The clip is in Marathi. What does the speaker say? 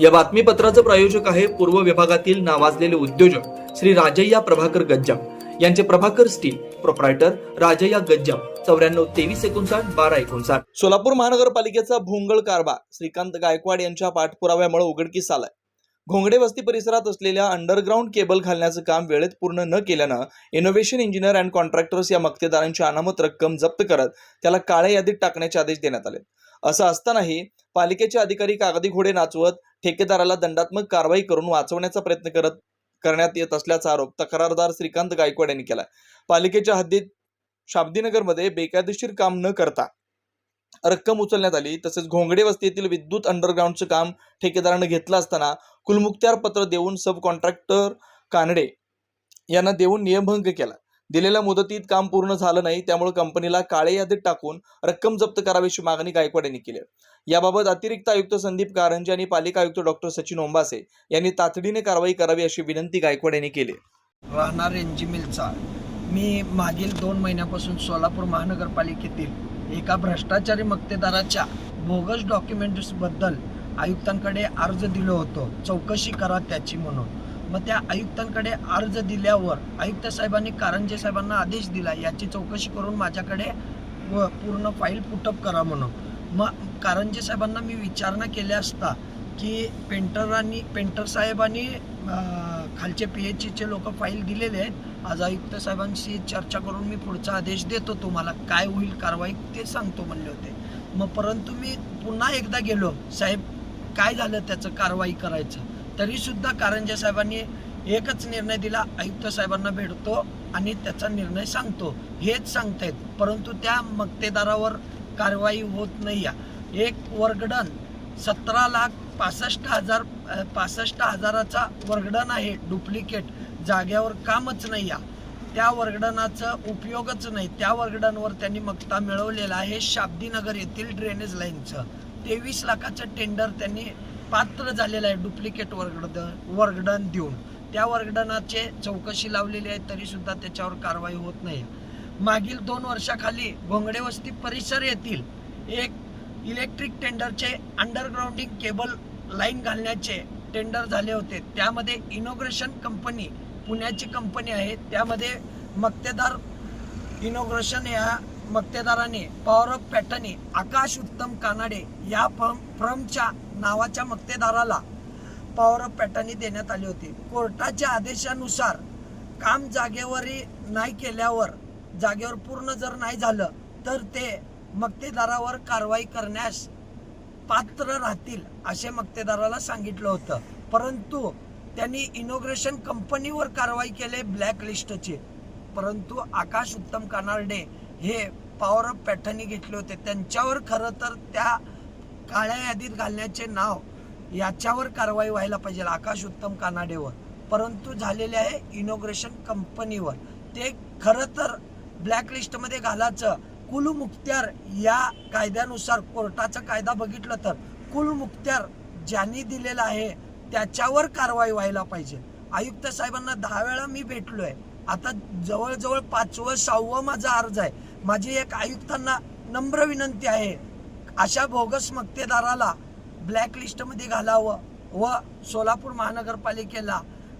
या बातमीपत्राचं प्रायोजक आहे पूर्व विभागातील नावाजलेले उद्योजक श्री राजय्या प्रभाकर गज्जाम. यांचे प्रभाकर स्टील प्रोप्रायटर राजय्या गज्जाम. चौऱ्याण्णव तेवीस एकोणसाठ बारा एकोणसाठ. सोलापूर महानगरपालिकेचा भोंगळ कारभार श्रीकांत गायकवाड यांच्या पाठपुराव्यामुळे उघडकीस आलाय. घोंगडे वस्ती परिसरात असलेल्या अंडरग्राऊंड केबल घालण्याचं काम वेळेत पूर्ण न केल्यानं इनोव्हेशन इंजिनियर अँड कॉन्ट्रॅक्टर्स या मक्तेदारांची अनामत रक्कम जप्त करत त्याला काळ्या यादीत टाकण्याचे आदेश देण्यात आले. असं असतानाही पालिकेचे अधिकारी कागदी घोडे नाचवत ठेकेदाराला दंडात्मक कारवाई करून वाचवण्याचा प्रयत्न करत करण्यात येत असल्याचा आरोप तक्रारदार श्रीकांत गायकवाड यांनी केला पालिकेच्या हद्दीत शाब्दीनगरमध्ये बेकायदेशीर काम न करता रक्कम उचलण्यात आली. तसेच घोंगडे वस्तीतील विद्युत अंडरग्राऊंडचं काम ठेकेदारानं घेतलं असताना कुलमुखत्यार पत्र देऊन सब कॉन्ट्रॅक्टर कानडे यांना देऊन नियमभंग केला. दिलेल्या मुदतीत काम पूर्ण झालं नाही त्यामुळे कंपनीला काळे यादीत टाकून रक्कम जप्त करावीची मागणी गायकवाड यांनी केली याबाबत अतिरिक्त आयुक्त संदीप कारंजे आणि पालिका आयुक्त डॉक्टर सचिन ओंबासे यांनी तातडीने कारवाई करावी अशी विनंती गायकवाड यांनी केली. राहणार एनजी मिलचा. मी मागील दोन महिन्यापासून सोलापूर महानगरपालिकेतील एका भ्रष्टाचारी मक्तेदाराच्या बोगस डॉक्युमेंट्सबद्दल आयुक्तांकडे अर्ज दिलो होतो. चौकशी करा त्याची म्हणून. मग त्या आयुक्तांकडे अर्ज दिल्यावर आयुक्त साहेबांनी कारंजे साहेबांना आदेश दिला. याची चौकशी करून माझ्याकडे व पूर्ण फाईल पुटअप करा म्हणून. मग कारंजे साहेबांना मी विचारणा केली असता की पेंटरांनी पेंटर साहेबांनी खालचे पी एच ईचे लोक फाईल दिलेले आहेत. आज आयुक्त साहेबांशी चर्चा करून मी पुढचा आदेश देतो तुम्हाला. काय होईल कारवाई ते सांगतो म्हणले होते. मग परंतु मी पुन्हा एकदा गेलो. साहेब काय झालं त्याचं कारवाई करायचं? तरीसुद्धा कारंजे साहेबांनी एकच निर्णय दिला. आयुक्त साहेबांना भेटतो आणि त्याचा निर्णय सांगतो. हेच सांगतायत. परंतु त्या मक्तेदारावर कारवाई होत नाही. आहे एक वर्गडन सतरा लाख पासष्ट हजार पासष्ट हजाराचा वर्गडन आहे. डुप्लिकेट. जाग्यावर कामच नाही. आहे त्या वर्गडनाचं उपयोगच नाही. त्या वर्गडनवर त्यांनी मक्ता मिळवलेला आहे शाब्दीनगर येथील ड्रेनेज लाईनचं तेवीस लाखाचं टेंडर त्यांनी पात्र झालेलं आहे डुप्लिकेट वर्गड वर्गडन देऊन. त्या वर्गडनाचे चौकशी लावलेली आहे तरीसुद्धा त्याच्यावर कारवाई होत नाही. मागील दोन वर्षाखाली घोंगडे वस्ती परिसर येथील एक इलेक्ट्रिक टेंडरचे अंडरग्राउंडिंग केबल लाईन घालण्याचे टेंडर झाले होते. त्यामध्ये इनोग्रेशन कंपनी पुण्याची कंपनी आहे. त्यामध्ये मक्तेदार इनोग्रेशन या मक्तेदाराने पॉवर ऑफ पॅटर्नी आकाश उत्तम कानाडे या फर्म फर्मच्या नावाच्या मक्तेदाराला पॉवर ऑफ पॅटर्नी देण्यात आली होती. कोर्टाच्या आदेशानुसार काम जागेवरही नाही केल्यावर जागेवर पूर्ण जर नाही झालं तर ते मक्तेदारावर कारवाई करण्यास पात्र राहतील असे मक्तेदाराला सांगितलं होतं. परंतु त्यांनी इनोग्रेशन कंपनीवर कारवाई केले ब्लॅक लिस्टची परंतु आकाश उत्तम कानार्डे हे पॉवर ऑफ पॅटर्नी घेतले होते. त्यांच्यावर खरं तर त्या काळ्या यादीत घालण्याचे नाव याच्यावर कारवाई व्हायला पाहिजे आकाश उत्तम कानाडेवर. परंतु झालेले आहे इनोग्रेशन कंपनीवर ते खरं तर ब्लॅकलिस्टमध्ये घालायचं. कुल मुक्त्यार या कायद्यानुसार कोर्टाचा कायदा बघितलं तर कुल मुख्त्यार ज्यांनी दिलेला आहे त्याच्यावर कारवाई व्हायला पाहिजे. आयुक्त साहेबांना दहा वेळा मी भेटलोय. आता जवळजवळ पाचवं सहावं माझा अर्ज आहे. माझी एक आयुक्तांना नम्र विनंती आहे अशा बोगस मक्तेदाराला ब्लॅकलिस्टमध्ये घालावं व सोलापूर महानगरपालिकेला